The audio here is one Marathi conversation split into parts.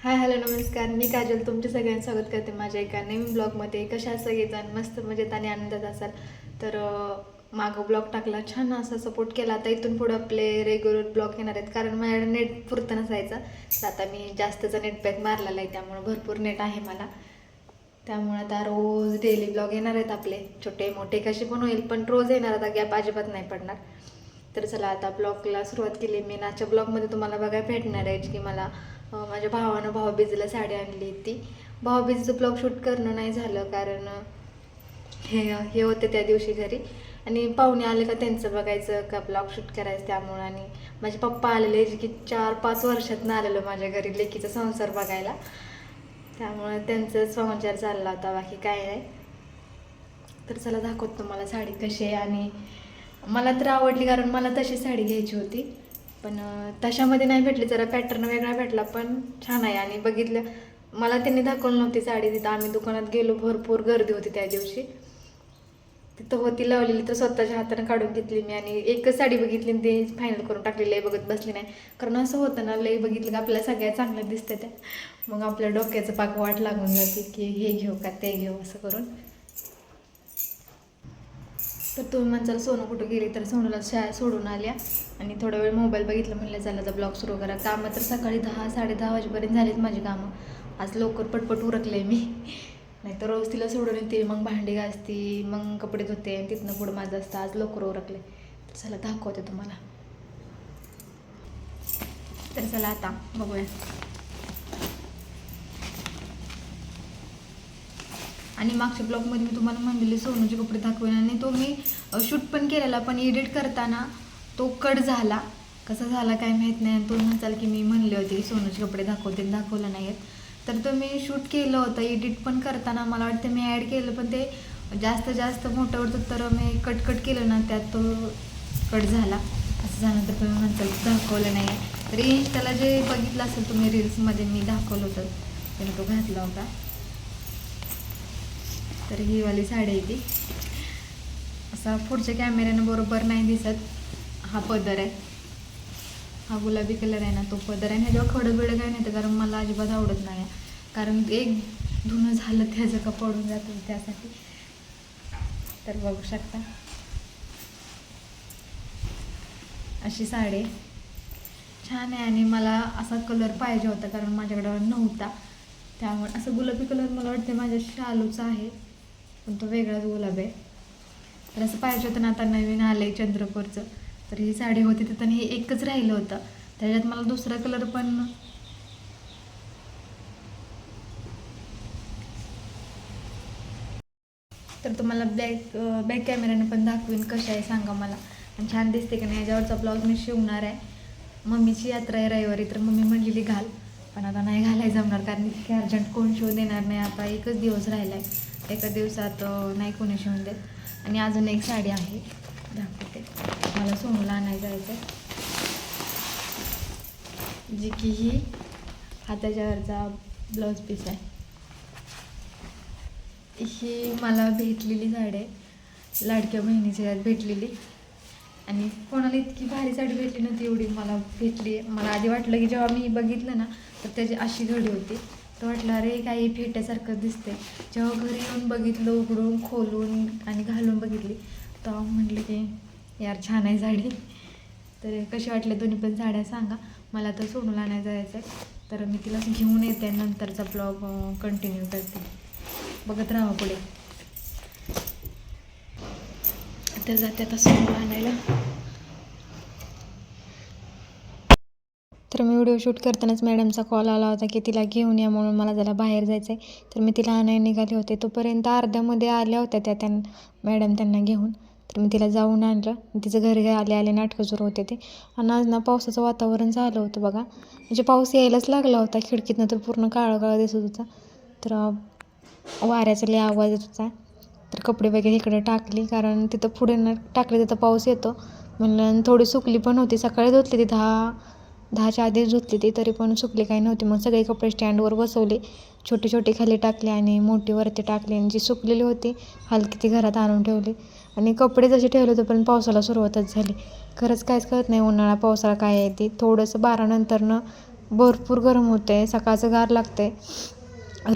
हाय हॅलो नमस्कार. मी काजल. तुमचे सगळ्यांचं स्वागत करते माझ्या एका नवीन ब्लॉगमध्ये. कशा सगळेजण मस्त मजेत आणि आनंदात असाल? तर मागं ब्लॉग टाकला. छान असा सपोर्ट केला. आता इथून पुढं आपले रेग्युलर ब्लॉग येणार आहेत. कारण माझ्याकडे नेट पुरतं नसायचं. तर आता मी जास्तचा नेट पॅक मारलेला आहे. त्यामुळं भरपूर नेट आहे मला. त्यामुळे आता रोज डेली ब्लॉग येणार आहेत आपले. छोटे मोठे कसे पण होईल पण रोज येणार आता गॅप अजिबात नाही पडणार. तर चला आता ब्लॉगला सुरुवात केली. मी नाच्या ब्लॉगमध्ये तुम्हाला बघायला भेटणार आहे की मला माझ्या भावानं भाऊबीजीला साडी आणली ती भाऊबीजीचं ब्लॉग शूट करणं नाही झालं कारण हे हे होते त्या दिवशी घरी. आणि पाहुणे आले का त्यांचं बघायचं का ब्लॉग शूट करायचं त्यामुळं. आणि माझे पप्पा आलेले जे की चार पाच वर्षात आलेलो माझ्या घरी लेकीचा संसार बघायला. त्यामुळे त्यांचं समाचार चालला होता बाकी काय नाही. तर चला दाखवतो मला साडी कशी आहे. आणि मला तर आवडली कारण मला तशी साडी घ्यायची होती. पण तशामध्ये नाही भेटली जरा पॅटर्न वेगळा भेटला पण छान आहे. आणि बघितलं मला त्यांनी दाखवली नव्हती साडी तिथं. आम्ही दुकानात गेलो भरपूर गर्दी होती त्या दिवशी. तिथं होती लावलेली तर स्वतःच्या हाताने काढून घेतली मी. आणि एकच साडी बघितली आणि ती फायनल करून टाकली लई बघत बसली नाही. कारण असं होतं ना लई बघितलं का आपल्याला सगळ्या चांगलं दिसतं त्या. मग आपल्या डोक्याचं पाक वाट लागून जाते की हे घेऊ का ते घेऊ असं करून. तर तुम्ही म्हणचाल सोनं कुठं गेली तर सोनूला शाळा सोडून आल्या. आणि थोडा वेळ मोबाईल बघितलं म्हणलं चला तर ब्लॉग सुरू करा. कामं तर सकाळी दहा साडे दहा वाजेपर्यंत झालीत माझी कामं. आज लवकर पटपट उरकले मी. नाही तर रोज तिला सोडून येते मग भांडी घासती मग कपडे धुते आणि तिथनं पुढं माझं असतं आज लवकर उरकले तर चला दाखवते तुम्हाला. तर चला आता बघूया. आणि मागच्या ब्लॉगमध्ये मी तुम्हाला म्हणलेले सोनूचे कपडे दाखवेन आणि तो मी शूट पण केलेला पण एडिट करताना तो कट झाला. कसा झाला काय माहीत नाही. आणि तो म्हणताल की मी म्हणले होते सोनूचे कपडे दाखवते दाखवलं नाही आहेत तर तो मी शूट केलं होतं. एडिट पण करताना मला वाटतं मी ॲड केलं पण ते जास्त जास्त मोठं होतं तर मी कट कट केलं ना त्यात तो कट झाला. असं झालं तर तुम्ही म्हणताल दाखवलं नाही आहे तर त्याला जे बघितलं असेल तुम्ही रील्समध्ये मी दाखवलं होतं. त्याने तो घातला होता. तर ही वाली साडी आहे ती. असा पुढच्या कॅमेऱ्यानं बरोबर नाही दिसत. हा पदर आहे. हा गुलाबी कलर आहे ना तो पदर आहे. आणि ह्याच्यावर खडं बिडं काय नाही तर कारण मला अजिबात आवडत नाही. कारण एक धुणं झालं त्याचं का पडून जातं त्यासाठी. तर बघू शकता. अशी साडी आहे. छान आहे आणि मला असा कलर पाहिजे होता कारण माझ्याकडं नव्हता. त्यामुळे असं गुलाबी कलर मला वाटते माझ्या शालूचा आहे. पण तो वेगळाच गुलाब आहे. तर असं पाहिजे होतं ना आता नवीन आलं आहे चंद्रपूरचं तर ही साडी होती तिथं हे एकच राहिलं होतं. त्याच्यात मला दुसरा कलर पण तर तुम्हाला बॅक बॅक कॅमेऱ्यानं पण दाखवीन कशा आहे सांगा मला. आणि छान दिसते की नाही याच्यावरचा ब्लाऊज मी शिवणार आहे. मम्मीची यात्रा आहे रविवारी तर मम्मी म्हणलेली घाल. पण आता नाही घालाय जमणार कारण इतके अर्जंट कोण शिव देणार नाही. आता एकच दिवस राहिला आहे एका दिवसात नाही कोणी शिवून देत आणि अजून एक साडी आहे. दाखवते. मला सोनूला आणायला जायचं आहे जी की ही हाताच्यावरचा ब्लाऊज पीस आहे. ही मला भेटलेली साडी आहे. लाडक्या बहिणीच्या यात भेटलेली. आणि कोणाला इतकी भारी साडी भेटली नव्हती एवढी. मला भेटली. मला आधी वाटलं की जेव्हा मी बघितलं ना तर त्याची अशी घडी होती. तर वाटलं अरे काही फेट्यासारखं दिसते जेव्हा घरी येऊन बघितलं उघडून खोलून आणि घालून बघितली तेव्हा म्हटलं की यार छान आहे साडी. तर कशी वाटले दोन्ही पण साड्या सांगा. मला तर सोनूला आणायला जायचं आहे तर मी तिला घेऊन येते नंतरचा ब्लॉग कंटिन्यू करते. बघत राहा पुढे. तर जाते आता सोनूला आणायला. तर मी व्हिडिओ शूट करतानाच मॅडमचा कॉल आला होता की तिला घेऊन या म्हणून मला जरा बाहेर जायचं आहे तर मी तिला आणायला निघाले होते. तोपर्यंत अर्ध्यामध्ये आल्या होत्या त्या त्यां मॅडम त्यांना घेऊन. तर मी तिला जाऊन आणलं. तिचं घरी आले आले नाटकं सुरू होते ते. आणि आज ना पावसाचं वातावरण झालं होतं बघा. म्हणजे पाऊस यायलाच लागला होता. खिडकीतनं तर पूर्ण काळं काळं दिसत होता. तर वाऱ्याचा लय आवाज येत होता. तर कपडे वगैरे इकडे टाकली. कारण तिथं पुढे न टाकले तिथं पाऊस येतो. म्हणलं थोडी सुकली पण होती. सकाळी धुतली ती दहा दहाच्या आधीच धुतली ती तरी पण सुकली काही नव्हती. मग सगळे कपडे स्टँडवर बसवले. छोटे छोटे खाली टाकले आणि मोठी वरती टाकली आणि जी सुकलेली होती हलकी ती घरात आणून ठेवली. आणि कपडे जसे ठेवले तोपर्यंत पावसाला सुरुवातच झाली. खरंच काहीच कळत नाही उन्हाळा पावसाळा काय आहे ती. थोडंसं बारानंतरनं भरपूर गरम होते सकाळचं गार लागते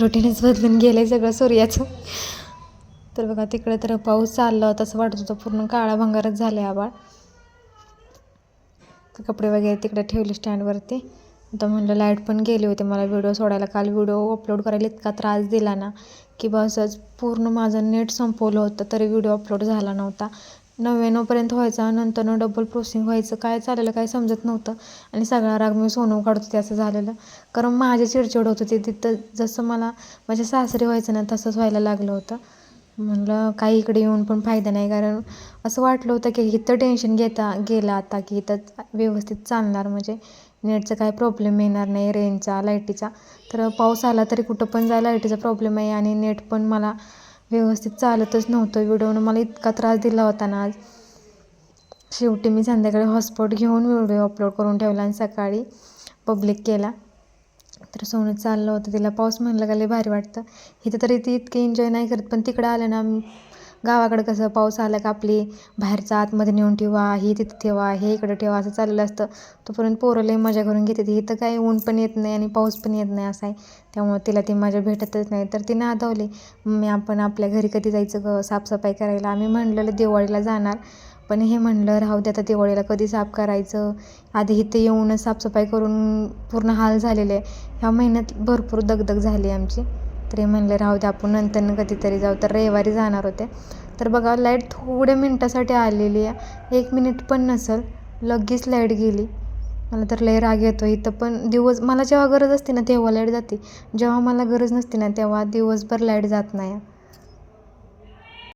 रुटीनच बदलून गेलं आहे सगळं सूर्याचं. तर बघा तिकडे तर पाऊस चालला तसं वाटत होतं. पूर्ण काळा भंगारच झाला आहे आबाळ तर कपडे वगैरे तिकडे ठेवले स्टँडवरती. तर म्हणलं लाइट पण गेली होती. मला व्हिडिओ सोडायला काल व्हिडिओ अपलोड करायला इतका त्रास दिला ना की बसच पूर्ण माझं नेट संपवलं होतं तरी व्हिडिओ अपलोड झाला नव्हता. नव्याण्णवपर्यंत व्हायचा नंतर डबल प्रोसेसिंग व्हायचं काय चाललेलं काय समजत नव्हतं. आणि सगळा राग मी सोनू काढत होते असं झालेलं. कारण माझी चिडचिड होत होती तिथं. जसं मला माझ्या सासरी व्हायचं ना तसंच व्हायला लागलं होतं. म्हणलं काही इकडे येऊन पण फायदा नाही कारण असं वाटलं होतं की इथं टेन्शन घेता गेलं आता की इथं व्यवस्थित चालणार म्हणजे नेटचा काय प्रॉब्लेम येणार नाही रेंजचा लाईटीचा तर पाऊस आला तरी कुठं पण जाय लाईटीचा प्रॉब्लेम आहे आणि नेट पण मला व्यवस्थित चालतच नव्हतं. व्हिडिओनं मला इतका त्रास दिला होता ना आज. शेवटी मी संध्याकाळी हॉटस्पॉट घेऊन व्हिडिओ अपलोड करून ठेवला आणि सकाळी पब्लिक केला. तर सोनं चाललं होतं. तिला पाऊस म्हणलं का लय भारी वाटतं. इथं तरी ती इतकी एन्जॉय नाही करत पण तिकडं आलं ना गावाकडं कसं पाऊस आला का आपली बाहेरचा आतमध्ये नेऊन ठेवा ही तिथं ठेवा हे इकडं ठेवा असं चाललेलं असतं. तोपर्यंत पोरं लई मजा करून घेते ती इथं काय ऊन पण येत नाही आणि पाऊस पण येत नाही असं आहे. त्यामुळं तिला ती मजा भेटतच नाही. तर ती नादवली मी आपण आपल्या घरी कधी जायचं ग? साफसफाई करायला. आम्ही म्हणलेलं दिवाळीला जाणार. पण हे म्हणलं राहू दे आता दिवाळीला कधी साफ करायचं? आधी इथे येऊनच साफसफाई करून पूर्ण हाल झालेले ह्या महिन्यात भरपूर दगदग झाली आमची. तरी म्हणलं राहू दे आपण नंतर कधीतरी जाऊ. तर रविवारी जाणार होते. तर बघा लाइट थोड्या मिनटासाठी आलेली आहे. एक मिनिट पण नसेल लगेच लाइट गेली. मला तर लय राग येतो इथं पण. दिवस मला जेव्हा गरज असते ना तेव्हा लाइट जाते. जेव्हा मला गरज नसते ना तेव्हा दिवसभर लाइट जात नाही.